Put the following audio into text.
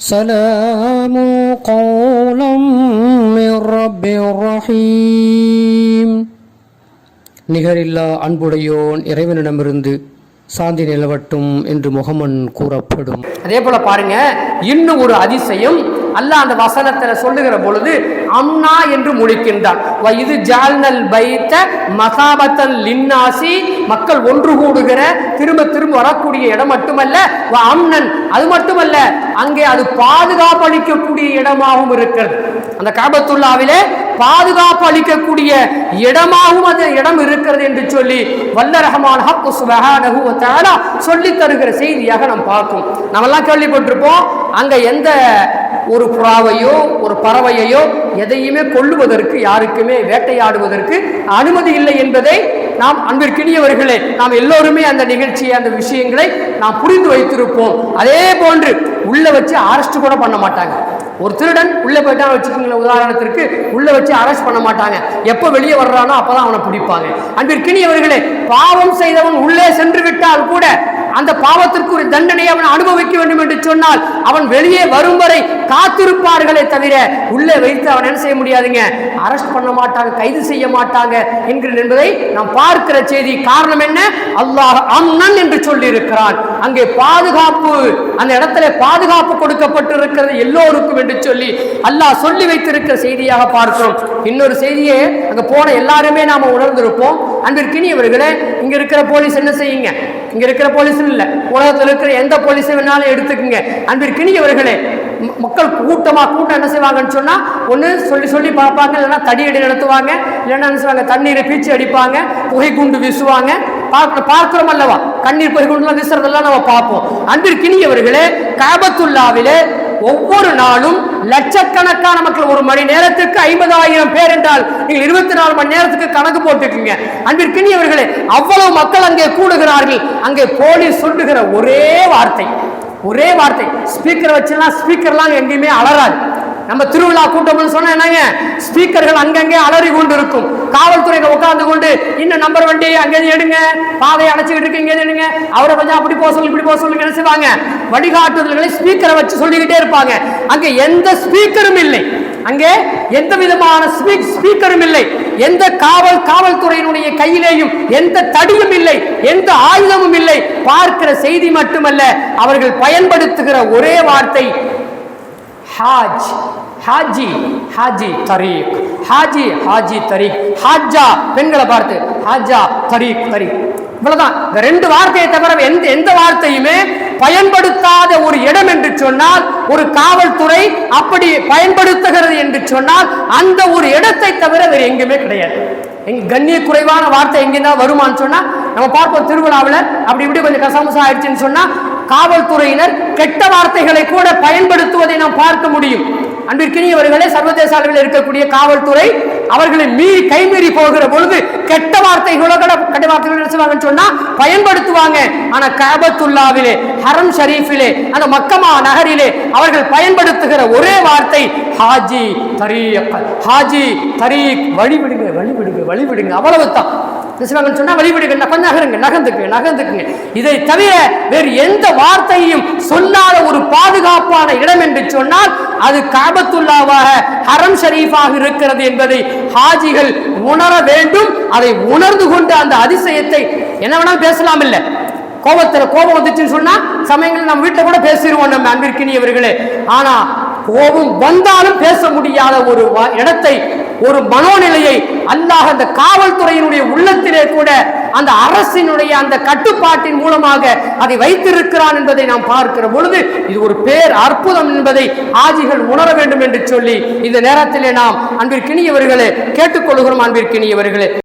سلام قولا من رب رحيم நிகரில்லா அன்புடையோன் இறைவனிடமிருந்து சாந்தி நிலவட்டும் என்று முகமன் கூறப்படும் அதே போல பாருங்க இன்னும் ஒரு அதிசயம் அல்லாஹ் அந்த வசனத்தில் சொல்லுகிற பொழுது அம்னா என்று முடிக்கின்றான் வ இது ஜால்னல் பைத்த மசாபத்தன் லின்னாசி மக்கள் ஒன்று கூடுகிற திரும்ப திரும்ப வரக்கூடிய இடம் மட்டுமல்ல வ அம்னன் அது மட்டுமல்ல அங்கே அது பாதுகாப்பு அளிக்கக்கூடிய இடமாகவும் இருக்கிறது. அந்த காபத்துல்லாவிலே பாதுகாப்பு அளிக்கக்கூடிய இடமாகவும் அது இடம் இருக்கிறது என்று சொல்லி வல்ல ரஹ்மான் ஹக்கு சுபஹானஹு சொல்லி தருகிற செய்தியாக நாம் பார்க்கும். நம்மெல்லாம் கேள்விப்பட்டிருப்போம் அங்க எந்த ஒரு புறாவையோ ஒரு பறவையையோ எதையுமே கொள்ளுவதற்கு யாருக்குமே வேட்டையாடுவதற்கு அனுமதி இல்லை என்பதை நாம் அன்பிற்கினியவர்களே நாம் எல்லோருமே அந்த நிகழ்ச்சியை அந்த விஷயங்களை நாம் புரிந்து வைத்திருப்போம். அதே போன்று உள்ள வச்சு அரெஸ்ட் கூட பண்ண மாட்டாங்க. ஒரு திருடன் உள்ள போயிட்டான்னு வச்சுக்கோங்களேன் உதாரணத்திற்கு உள்ள வச்சு அரெஸ்ட் பண்ண மாட்டாங்க. எப்போ வெளியே வர்றானோ அப்பதான் அவனை பிடிப்பாங்க. அன்பிற்கினியவர்களே பாவம் செய்தவன் உள்ளே சென்று விட்டால் கூட அந்த பாவத்திற்கு ஒரு தண்டனை அவன் அனுபவிக்க வேண்டும் என்று சொன்னால் அவன் வெளியே வரும் வரை காத்திருப்பார்களே தவிர உள்ளே வைத்து அவன் என்ன செய்ய முடியாதுங்க? அரெஸ்ட் பண்ண மாட்டாங்க கைது செய்ய மாட்டாங்க என்கிற என்பதை நாம் பார்க்கிற செய்தி காரணம் என்ன? அல்லாஹ் அம்னன் என்று சொல்லி இருக்கிறான் அங்கே பாதுகாப்பு அந்த இடத்துல பாதுகாப்பு கொடுக்கப்பட்டு இருக்கிறது எல்லோருக்கும் என்று சொல்லி அல்லாஹ் சொல்லி வைத்திருக்கிற செய்தியாக பார்க்கிறோம். இன்னொரு செய்தியை அங்க போன எல்லாருமே நாம உணர்ந்திருப்போம். அன்பிற்கினியவர்களே இங்க இருக்கிற போலீஸ் என்ன செய்யுங்க? இங்க இருக்கிற போலீஸ் இல்ல. உலகத்தில் இருக்கிற எந்த போலீஸை வேணாலும் எடுத்துக்கோங்க. அன்பிற்கினியவர்களே மக்கள் கூட்டமா கூட்டம் என்ன செய்வாங்கன்னு சொன்னா ஒண்ணு சொல்லி சொல்லி பார்ப்பாங்க இல்லைன்னா தடியடி நடத்துவாங்க இல்லைன்னா என்ன செய்வாங்க தண்ணீரை பீச்சு அடிப்பாங்க புகை குண்டு வீசுவாங்க. பார்க்க பார்க்கிறோம் அல்லவா? கண்ணீர் புகை குண்டுலாம் வீசுறதெல்லாம் நம்ம பார்ப்போம். அன்பிற்கினியவர்களே காபத்துல்லாவிலே ஒவ்வொரு நாளும் லட்சக்கணக்கான மக்கள் ஒரு மணி நேரத்துக்கு ஐம்பதாயிரம் பேர் என்றால் நீங்கள் இருபத்தி நாலு மணி நேரத்துக்கு கணக்கு போட்டுக்கீங்க. அன்பிற்கினியவர்களே அவ்வளவு மக்கள் அங்கே கூடுகிறார்கள். அங்கே போலீஸ் சொல்லுகிற ஒரே வார்த்தை ஒரே வார்த்தை. ஸ்பீக்கரை வச்சுலாம் ஸ்பீக்கர்லாம் எங்கேயுமே அலறாது. நம்ம திருவிழா கூட்டம்னு சொன்னா என்னங்க? ஸ்பீக்கர்கள் அங்கங்கே அலறி கொண்டு இருக்கும். காவல்துறையில உட்கார்ந்து கொண்டு இன்னும் நம்பர் வண்டி அங்கேயும் எடுங்க. பாதையை அடைச்சிக்கிட்டு இருக்கு இங்கே எடுங்க. அவரை கொஞ்சம் அப்படி போக சொல்லி இப்படி போக சொல்லி நினைச்சுவாங்க. வழிகாட்டுதல்களை ஸ்பீக்கரை வச்சு சொல்லிக்கிட்டே இருப்பாங்க. அங்க எந்த ஸ்பீக்கரும் இல்லை. அங்கே எந்த விதமான ஸ்பீக் ஸ்பீக்கரும் இல்லை. எந்த காவல் காவல்துறையினுடைய கையிலேயும் எந்த தடியும் இல்லை. எந்த ஆயுதமும் இல்லை. பார்க்கிற செய்தி மட்டுமல்ல அவர்கள் பயன்படுத்துகிற ஒரே வார்த்தை ஹாஜ் ஹாஜி ஹாஜி தரீக். ஹாஜி ஹாஜி தரீக். ஹாஜா பெண்களை பார்த்து ஹாஜா தரீக் தரீக். இவ்வளவுதான். இந்த ரெண்டு வார்த்தையை தவிர எந்த எந்த வார்த்தையுமே பயன்படுத்தாத ஒரு இடம் என்று சொன்னால் ஒரு காவல்துறை அப்படி பயன்படுத்துகிறது என்று சொன்னால் அந்த ஒரு இடத்தை தவிர வேறு எங்குமே கிடையாது. எங்க கண்ணிய குறைவான வார்த்தை எங்கேதான் வருமான்னு சொன்னா நம்ம பார்ப்போம் திருவிழாவில் அப்படி இப்படி கொஞ்சம் கசமுசா ஆயிடுச்சுன்னு சொன்னா காவல்துறையினர் கெட்ட வார்த்தைகளை கூட பயன்படுத்துவதை நாம் பார்க்க முடியும். அன்பிற்கினியவர்களே சர்வதேச அளவில் இருக்கக்கூடிய காவல்துறை அவர்களை மீறி கைமீறி போகிற பொழுது கெட்ட வார்த்தைகளோ கூட கெட்ட வார்த்தைகள் செய்வாங்கன்னு சொன்னா பயன்படுத்துவாங்க. ஆனா கபத்துல்லாவிலே ஹரம் ஷரீஃபிலே அந்த மக்கமா நகரிலே அவர்கள் பயன்படுத்துகிற ஒரே வார்த்தை ஹாஜி தரீக் ஹாஜி தரீக். வழிவிடுங்க வழிவிடுங்க வழிவிடுங்க. அவ்வளவுதான். பேசுவாங்கன்னு சொன்னா வழிவிடுங்க கொஞ்சம் நகருங்க நகர்ந்துக்கு நகர்ந்துக்குங்க. இதை தவிர வேறு எந்த வார்த்தையும் சொல்லாத ஒரு பாதுகாப்பான இடம் என்று சொன்னால் அது காபத்துல்லாவாக ஹரம் ஷரீஃபாக இருக்கிறது என்பதை ஹாஜிகள் உணர வேண்டும். அதை உணர்ந்து கொண்டு அந்த அதிசயத்தை என்ன வேணாலும் பேசலாம் இல்லை. கோபத்துல கோபம் வந்துச்சுன்னு சொன்னா சமயங்கள் நம்ம வீட்டை கூட பேசிடுவோம் நம்ம அன்பிற்கினியவர்களே. ஆனா கோபம் வந்தாலும் பேச முடியாத ஒரு இடத்தை ஒரு மனோநிலையை அல்லாஹ் அந்த காவல்துறையினுடைய உள்ள உள்ளத்திலே கூட அந்த அரசினுடைய அந்த கட்டுப்பாட்டின் மூலமாக அதை வைத்திருக்கிறான் என்பதை நாம் பார்க்கிற பொழுது இது ஒரு பேர் அற்புதம் என்பதை ஆஜிகள் உணர வேண்டும் என்று சொல்லி இந்த நேரத்திலே நாம் அன்பிற்கினியவர்களே கேட்டுக்கொள்கிறோம் அன்பிற்கினியவர்களே.